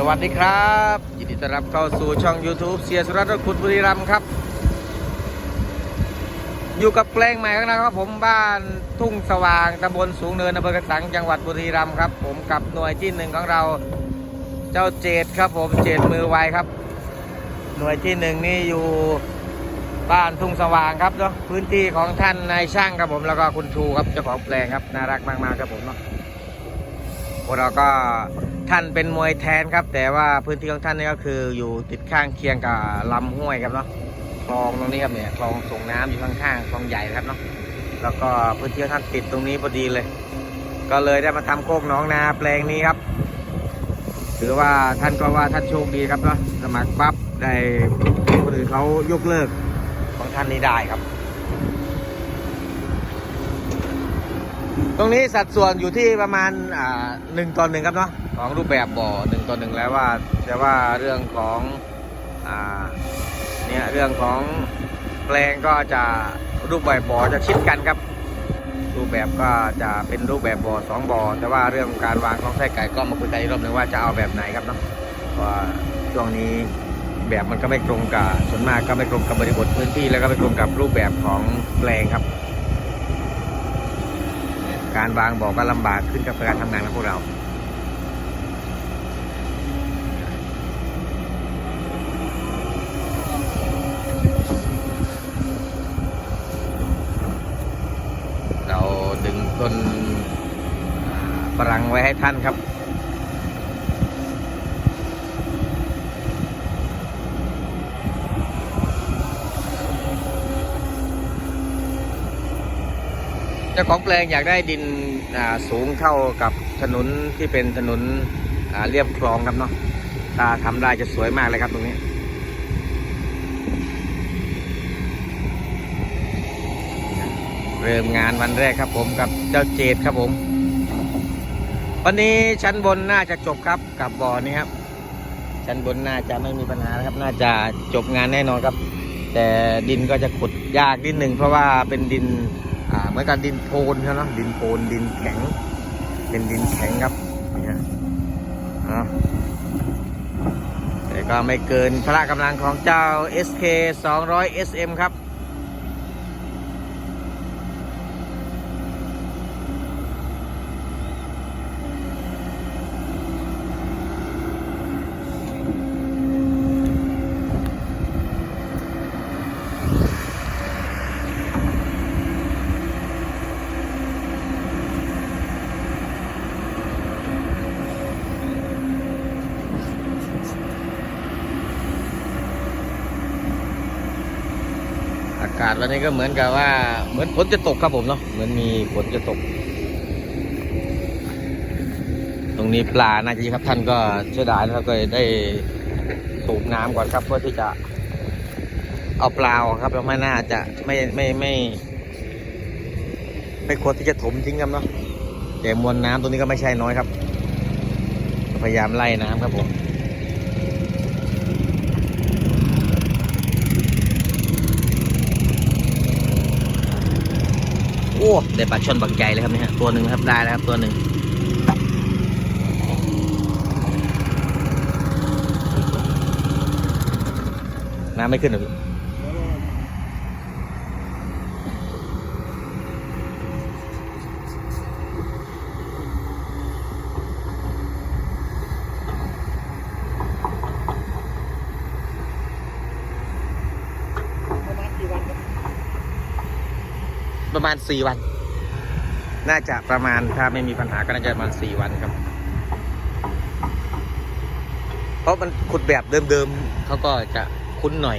สวัสดีครับ ยินดีต้อนรับเข้าสู่ช่อง YouTube เสียสุรัตน์คุณบุรีรัมย์ครับ อยู่กับแปลงใหม่ข้างหนะครับผมบ้านทุ่งสว่างตำบลสูงเนินอำเภอกระสังจังหวัดบุรีรัมย์ครับ ผมกับหน่วยที่หนึ่งของเราเจ้าเจดครับผมเจดมือไวครับ หน่วยที่หนึ่งนี่อยู่บ้านทุ่งสว่างครับเนาะพื้นที่ของท่านนายช่างครับผมแล้วก็คุณชูครับเจ้าของแปลงครับน่ารักมากๆครับผมเนาะพวกเราก็ ท่านเป็นมวยแทนครับ แต่ว่าพื้นที่ของท่านนี่ก็คืออยู่ติดข้างเคียงกับลำห้วยครับเนาะคลองตรงนี้ครับเนี่ยคลองส่งน้ำอยู่ข้างๆคลองใหญ่ครับเนาะแล้วก็พื้นที่ท่านติดตรงนี้พอดีเลย ก็เลยได้มาทำโคกน้องนาแปลงนี้ครับ ถือว่าท่านก็ว่าท่านโชคดีครับเนาะสมัครปั๊บได้คนอื่นเขายกเลิกของท่านนี้ได้ครับ ตรงนี้สัดส่วนอยู่ที่ประมาณอ่าหนึ่งต่อหนึ่งครับเนาะของรูปแบบบ่อหนึ่งต่อหนึ่งแล้วว่าแต่ว่าเรื่องของอ่าเนี่ยเรื่องของแปลงก็จะรูปแบบบ่อจะชิดกันครับ รูปแบบก็จะเป็นรูปแบบบ่อสองบ่อแต่ว่าเรื่องการวางของไส้ไก่ก็มาคุยกันอีกรอบหนึ่งว่าจะเอาแบบไหนครับเนาะเพราะว่าช่วงนี้แบบมันก็ไม่ตรงกับส่วนมากก็ไม่ตรงกับบริบทพื้นที่แล้วก็ไม่ตรงกับรูปแบบของแปลงครับ การวางบอกก็ลำบากขึ้นกับการทำงานของพวกเราเราดึงต้นฝรั่งไว้ให้ท่านครับ จ้าของแปลงอยากได้ดินสูงเท่ากับถนนที่เป็นถนนเรียบคลองครับเนาะถ้าทำได้จะสวยมากเลยครับตรงนี้เริ่มงานวันแรกครับผมกับเจ้าเจดครับผม วันนี้ชั้นบนน่าจะจบครับกับบ่อนี้ครับ ชั้นบนน่าจะไม่มีปัญหาครับ น่าจะจบงานแน่นอนครับ แต่ดินก็จะขุดยากนิดหนึ่งเพราะว่าเป็นดิน อ่าเหมือนกับดินโพนครับเนอะดินโพนดินแข็ง เป็นดินแข็งครับนี่ฮะอะแต่ก็ไม่เกินพละกำลังของเจ้า SK 200 SM ครับ อาศวันนี้ก็เหมือนกับว่าเหมือนฝนจะตกครับผมเนาะเหมือนมีฝนจะตก ตรงนี้ปลาน่าจะครับท่านก็เสียดายนะครับก็ได้สูบน้ำก่อนครับเพื่อที่จะเอาปลาออกครับเราไม่น่าจะไม่ไม่ไม่ไม่ควรที่จะถมทิ้งครับเนาะแต่มวลน้ำตรงนี้ก็ไม่ใช่น้อยครับ พยายามไล่น้ำครับผม ได้ปลาช่อนบักใหญ่เลยครับเนี่ยฮะตัวหนึ่งครับได้แล้วครับตัวหนึ่งน้ำไม่ขึ้นหรอพี่ ประมาณกี่วันครับ ประมาณสี่วัน น่าจะประมาณถ้าไม่มีปัญหาก็น่าจะประมาณสี่วันครับ เพราะมันขุดแบบเดิมๆเขาก็จะคุ้นหน่อย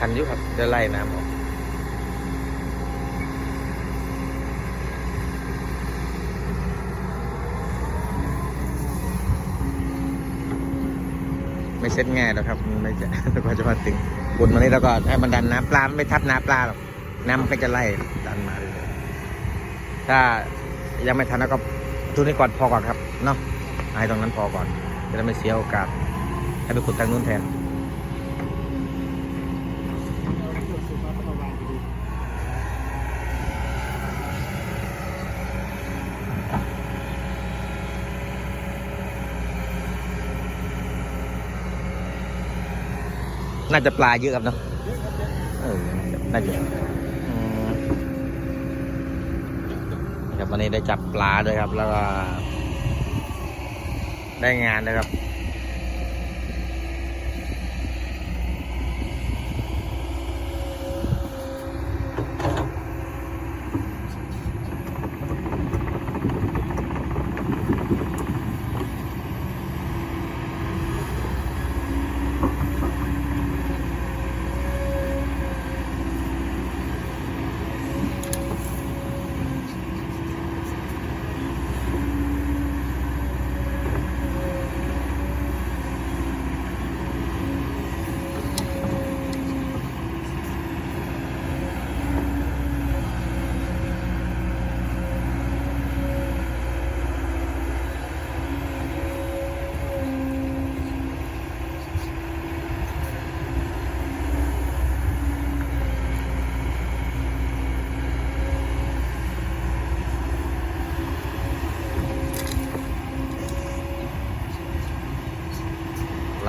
ทันอยุครับจะไล่น้ำออกไม่เซ็ตง่ายหรอกครับไม่จะแล้วก็จะมาถึงบนมานี้แล้วก็ให้มันดันน้ำปลาไม่ทับน้ำปลาหรอกน้ำมันก็จะไล่ดันมาเรื่อยถ้ายังไม่ทันแล้วก็ทุนนี้ก่อนพอก่อนครับเนาะให้ตรงนั้นพอก่อนจะได้ไม่เสียโอกาสให้ไปขุดทางนู้นแทน เราตรวจสุดมาประมาณดี น่าจะปลาเยอะครับเนาะเออน่าจะครับวันนี้ได้จับปลาด้วยครับ แล้วก็ได้งานด้วยครับ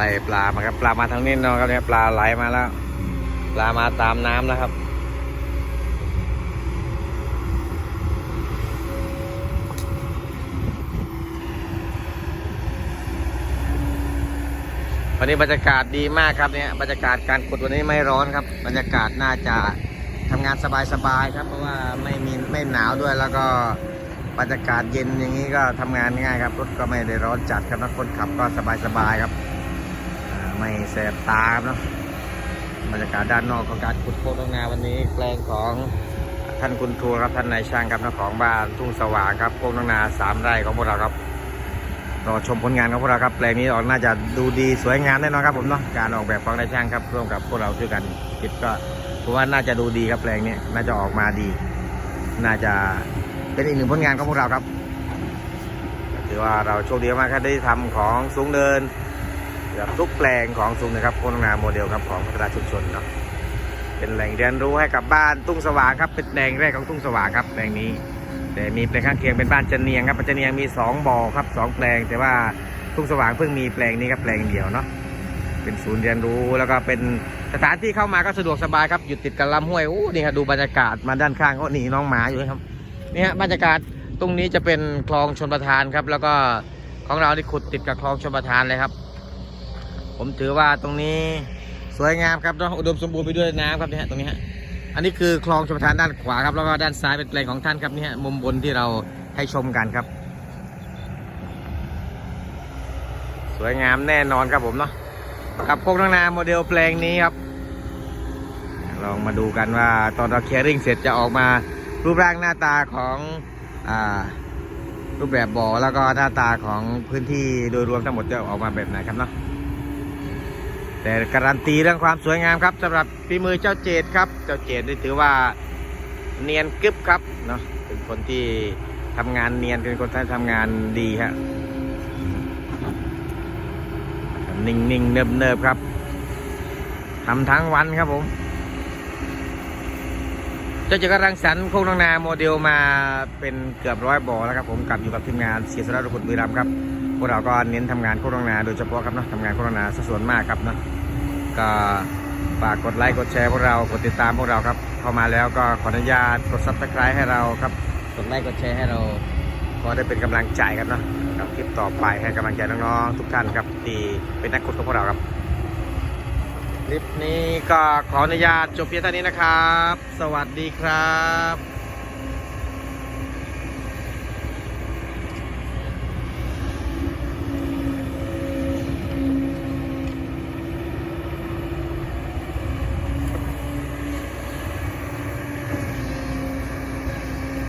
ล่ปลามาครับ ปลามาทางนี้เนาะครับเนี่ยปลาไหลมาแล้ว ปลามาตามน้ำแล้วครับวันนี้บรรยากาศดีมากครับเนี่ยบรรยากาศการขุดวันนี้ไม่ร้อนครับ บรรยากาศน่าจะทำงานสบายๆครับ เพราะว่าไม่มีไม่หนาวด้วยแล้วก็บรรยากาศเย็นอย่างนี้ก็ทำงานง่ายครับรถก็ไม่ได้ร้อนจัดครับคนขับก็สบายๆครับ ไม่แสบตาครับเนาะบรรยากาศด้านนอกของการขุดโคตรงนาวันนี้แปลงของท่านคุณทัวร์ครับท่านนายช่างครับเจ้าของบ้านทุ่งสว่างครับโคตรงนาสามไร่ของพวกเราครับรอชมผลงานของพวกเราครับแปลงนี้ออกน่าจะดูดีสวยงามแน่นอนครับผมเนาะการออกแบบของนายช่างครับร่วมกับพวกเราช่วยกันคิดก็ผมว่าน่าจะดูดีครับแปลงนี้น่าจะออกมาดี น่าจะเป็นอีกหนึ่งผลงานของพวกเราครับถือว่าเราโชคดีมากครับได้ทำของสูงเดิน เกือบทุกแปลงของสูงนะครับโครงงานโมเดลครับของพัฒนาชุมชนเนาะเป็นแหล่งเรียนรู้ให้กับบ้านทุ่งสว่างครับเป็นแหล่งแรกของทุ่งสว่างครับแปลงนี้ แต่มีแปลงข้างเคียงเป็นบ้านจันเนียงครับจันเนียงมีสองบ่อครับสองแปลง แต่ว่าทุ่งสว่างเพิ่งมีแปลงนี้ครับแปลงเดียวเนาะเป็นศูนย์เรียนรู้แล้วก็เป็นสถานที่เข้ามาก็สะดวกสบายครับอยู่ติดกับลำห้วยอู้นี่ครับดูบรรยากาศมาด้านข้างก็นี่น้องหมาอยู่ครับนี่ฮะบรรยากาศตรงนี้จะเป็นคลองชนประทานครับ แล้วก็ของเราที่ขุดติดกับคลองชนประทานเลยครับ ผมถือว่าตรงนี้สวยงามครับเนาะอุดมสมบูรณ์ไปด้วยน้ำครับเนี่ยตรงนี้ฮะอันนี้คือคลองชลประทานด้านขวาครับแล้วก็ด้านซ้ายเป็นแปลงของท่านครับนี่ฮะมุมบนที่เราให้ชมกันครับ สวยงามแน่นอนครับผมเนาะกับโคกนางนาโมเดลแปลงนี้ครับ ลองมาดูกันว่าตอนเราเคลียร์ริ่งเสร็จจะออกมารูปร่างหน้าตาของอรูปแบบบ่อแล้วก็หน้าตาของพื้นที่โดยรวมทั้งหมดจะออกมาแบบไหนครับเนาะ แต่การันตีเรื่องความสวยงามครับสำหรับฝีมือเจ้าเจดครับ เจ้าเจดนี่ถือว่าเนียนกึบครับเนาะเป็นคนที่ทำงานเนียนเป็นคนที่ทำงานดีฮะนิ่งนิ่งเนิบเนิบๆครับทำทั้งวันครับผมเจ้าเจดก็รังสรรค์โคกนางนาโมเดลมาเป็นเกือบร้อยบ่อแล้วครับผมกับอยู่กับทีมงานเสียสระรุกุลบุรีรัมย์ครับ พวกเราก็เน้นทำงานโคกนางนาโดยเฉพาะครับเนาะทำงานโคกนางนาสัดส่วนมากครับเนาะก็ฝากกดไลค์กดแชร์พวกเรากดติดตามพวกเราครับเข้ามาแล้วก็ขออนุญาตกดซับสไครต์ให้เราครับกดไลค์กดแชร์ให้เราก็ได้เป็นกำลังใจครับเนาะกับคลิปต่อไปให้กำลังใจน้องๆทุกท่านครับที่เป็นนักขุดของพวกเราครับคลิปนี้ก็ขออนุญาตจบเพียงเท่านี้นะครับ สวัสดีครับ